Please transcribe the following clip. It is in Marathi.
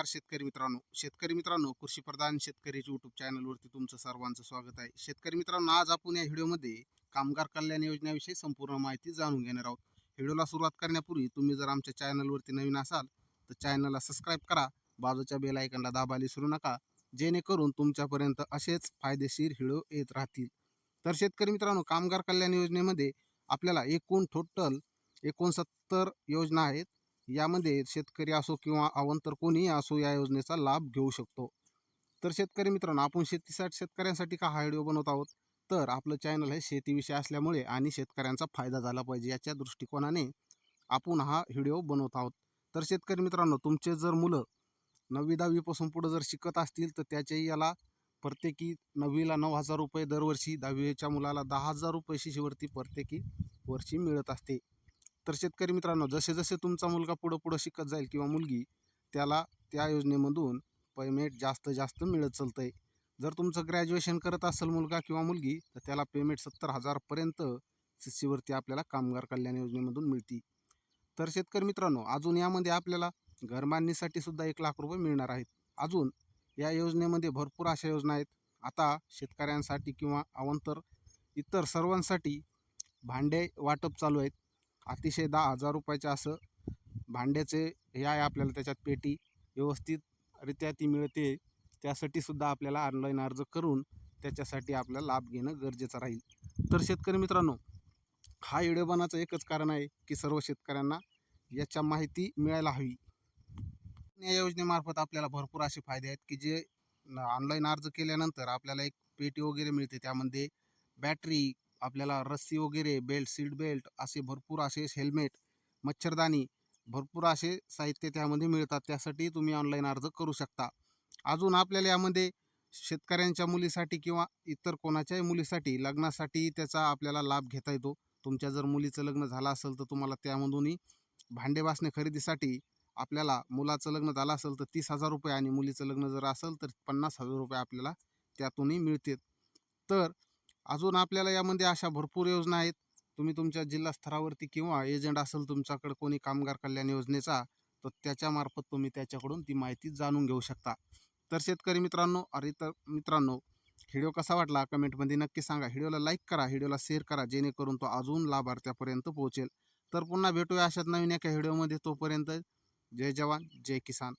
नमस्कार शेतकरी मित्रांनो. शेतकरी मित्रांनो कृषी प्रधान शेतकरी यूट्यूब चॅनलवरती तुमचं सर्वांचं स्वागत आहे. शेतकरी मित्रांनो आज आपण या व्हिडिओमध्ये कामगार कल्याण योजनेविषयी संपूर्ण माहिती जाणून घेणार आहोत. व्हिडिओला सुरुवात करण्यापूर्वी तुम्ही जर आमच्या चॅनलवरती नवीन असाल तर चॅनलला सबस्क्राईब करा. बाजूच्या बेल आयकनला दाबायला विसरू नका. जेणेकरून तुमच्यापर्यंत असेच फायदेशीर व्हिडिओ येत राहतील. तर शेतकरी मित्रांनो कामगार कल्याण योजनेमध्ये आपल्याला एकूण टोटल एकोणसत्तर योजना आहेत. यामध्ये शेतकरी असो किंवा अवंतर कोणीही असो या योजनेचा लाभ घेऊ शकतो. तर शेतकरी मित्रांनो आपण शेतीसाठी शेतकऱ्यांसाठी का हा व्हिडिओ बनवत आहोत? तर आपलं चॅनल हे शेतीविषयी असल्यामुळे आणि शेतकऱ्यांचा फायदा झाला पाहिजे याच्या दृष्टिकोनाने आपण हा व्हिडिओ बनवत आहोत. तर शेतकरी मित्रांनो तुमचे जर मुलं नववी दहावीपासून पुढं जर शिकत असतील तर त्याच्याही याला प्रत्येकी नववीला नऊ हजार रुपये दरवर्षी दहावीच्या मुलाला दहा हजार रुपये शिष्यवृत्ती प्रत्येकी वर्षी मिळत असते. तर शेतकरी मित्रांनो जसे जसे तुमचा मुलगा पुढं पुढं शिकत जाईल किंवा मुलगी त्याला त्या योजनेमधून पेमेंट जास्त जास्त मिळत चालतं आहे जर तुमचं ग्रॅज्युएशन करत असेल मुलगा किंवा मुलगी तर त्याला पेमेंट सत्तर हजारपर्यंत शिष्यवृत्ती आपल्याला कामगार कल्याण योजनेमधून मिळते. तर शेतकरी मित्रांनो अजून यामध्ये आपल्याला घरबांधणीसाठी सुद्धा एक लाख रुपये मिळणार आहेत. अजून या योजनेमध्ये भरपूर अशा योजना आहेत. आता शेतकऱ्यांसाठी किंवा अवंतर इतर सर्वांसाठी भांडे वाटप चालू आहेत. अतिशय दहा हजार रुपयाचे असं भांड्याचे हे आहे आपल्याला त्याच्यात पेटी. व्यवस्थितरित्या ती मिळते. त्यासाठी सुद्धा आपल्याला ऑनलाईन अर्ज करून त्याच्यासाठी आपल्याला लाभ घेणं गरजेचं राहील. तर शेतकरी मित्रांनो हा व्हिडिओ बनाचं एकच कारण आहे की सर्व शेतकऱ्यांना याच्या माहिती मिळायला हवी. या योजनेमार्फत आपल्याला भरपूर असे फायदे आहेत की जे ऑनलाईन अर्ज केल्यानंतर आपल्याला एक पेटी वगैरे मिळते. त्यामध्ये बॅटरी आपल्याला रस्सी वगैरे बेल्ट सीट बेल्ट असे भरपूर असे हेल्मेट मच्छरदाणी भरपूर असे साहित्य त्यामध्ये मिळतात. त्यासाठी तुम्ही ऑनलाईन अर्ज करू शकता. अजून आपल्याला यामध्ये शेतकऱ्यांच्या मुलीसाठी किंवा इतर कोणाच्याही मुलीसाठी लग्नासाठी त्याचा आपल्याला लाभ घेता येतो. तुमच्या जर मुलीचं लग्न झालं असेल तर तुम्हाला त्यामधूनही भांडेबासने खरेदीसाठी आपल्याला मुलाचं लग्न झालं असेल तर तीस हजार रुपये आणि मुलीचं लग्न जर असेल तर पन्नास हजार रुपये आपल्याला त्यातूनही मिळतात तर अजून आपल्याला यामध्ये अशा भरपूर योजना आहेत. तुम्ही तुमच्या जिल्हा स्तरावरती किंवा एजंट असेल तुमच्याकडे कोणी कामगार कल्याण योजनेचा तर त्याच्यामार्फत तुम्ही त्याच्याकडून ती माहिती जाणून घेऊ शकता. तर शेतकरी मित्रांनो अरे तर मित्रांनो व्हिडिओ कसा वाटला कमेंटमध्ये नक्की सांगा. व्हिडिओला लाईक करा व्हिडिओला शेअर करा जेणेकरून तो अजून लाभार्थ्यापर्यंत पोहोचेल. तर पुन्हा भेटूया अशाच नवीन एका व्हिडिओमध्ये तोपर्यंत. जय जवान जय किसान.